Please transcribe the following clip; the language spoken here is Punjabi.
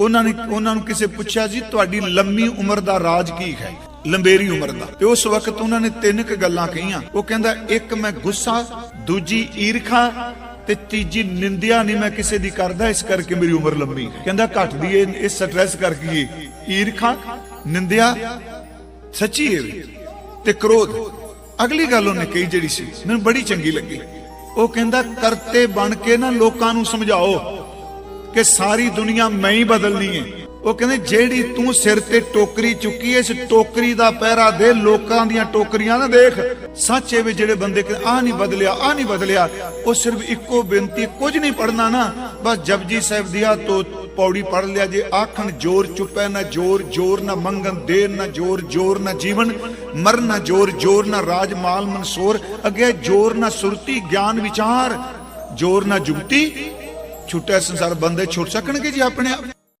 ਉਹਨਾਂ ਨੇ ਉਹਨਾਂ ਨੂੰ ਕਿਸੇ ਪੁੱਛਿਆ ਜੀ, ਤੁਹਾਡੀ ਲੰਮੀ ਉਮਰ ਦਾ ਰਾਜ ਕੀ ਹੈ? ਲੰਬੇਰੀ ਉਮਰ ਦਾ। ਤੇ ਉਸ ਵਕਤ ਉਹਨਾਂ ਨੇ ਤਿੰਨ ਕੁ ਗੱਲਾਂ ਕਹੀਆਂ। ਉਹ ਕਹਿੰਦਾ, ਇੱਕ ਮੈਂ ਗੁੱਸਾ, ਦੂਜੀ ਈਰਖਾ ਤੇ ਤੀਜੀ ਨਿੰਦਿਆ ਨਹੀਂ ਮੈਂ ਕਿਸੇ ਦੀ ਕਰਦਾ, ਇਸ ਕਰਕੇ ਮੇਰੀ ਉਮਰ ਲੰਮੀ ਕਹਿੰਦਾ ਘਟਦੀ ਏ, ਇਸ ਸਟ੍ਰੈਸ ਕਰਕੇ ਈਰਖਾ, ਨਿੰਦਿਆ, ਸੱਚੀ ਹੈ ਤੇ ਕ੍ਰੋਧ। ਅਗਲੀ ਗੱਲ ਉਹਨੇ ਕਹੀ ਜਿਹੜੀ ਸੀ, ਮੈਨੂੰ ਬੜੀ ਚੰਗੀ ਲੱਗੀ। ਉਹ ਕਹਿੰਦਾ, ਕਰਤੇ ਬਣ ਕੇ ਨਾ ਲੋਕਾਂ ਨੂੰ ਸਮਝਾਓ। ਕਿ ਸਾਰੀ ਦੁਨੀਆ ਮੈਂ ਹੀ ਬਦਲਣੀ ਹੈ ਉਹ ਕਹਿੰਦੇ, ਜਿਹੜੀ ਤੂੰ ਸਿਰ ਤੇ ਟੋਕਰੀ ਚੁੱਕੀ ਇਸ ਟੋਕਰੀ ਦਾ ਪਹਿਰਾ ਦੇ, ਲੋਕਾਂ ਦੀਆਂ ਟੋਕਰੀਆਂ ਨਾ ਦੇਖ। ਸੱਚੇ ਵਿੱਚ ਜਿਹੜੇ ਬੰਦੇ ਕਿ ਆ ਨਹੀਂ ਬਦਲਿਆ ਆ ਨਹੀਂ ਬਦਲਿਆ। ਉਹ ਸਿਰਫ ਇੱਕੋ ਬੇਨਤੀ, ਕੁਝ ਨਹੀਂ ਪੜਨਾ ਨਾ। ਬਸ ਜਪਜੀ ਸਾਹਿਬ ਦਿਆ ਤੋ ਪੌੜੀ ਪੜ ਲਿਆ ਜੇ, ਆਖਣ ਜੋਰ ਚੁੱਪੈ ਨਾ ਜੋਰ ਜੋਰ ਨਾ ਮੰਗਨ ਦੇਰ ਨਾ ਜੋਰ ਜੋਰ ਨਾ ਜੀਵਨ, ਮਰ ਨਾ ਜੋਰ ਜੋਰ ਨਾ ਰਾਜ ਮਾਲ ਮਨਸੋਰ, ਅੱਗੇ ਜੋਰ ਨਾ ਸੁਰਤੀ, ਗਿਆਨ ਵਿਚਾਰ, ਜੋਰ ਨਾ ਜੁਗਤੀ ਛੁੱਟਿਆ ਸੰਸਾਰ ਬੰਦੇ ਛੁੱਟ ਸਕਣਗੇ ਜੀ ਆਪਣੇ ਆਪ?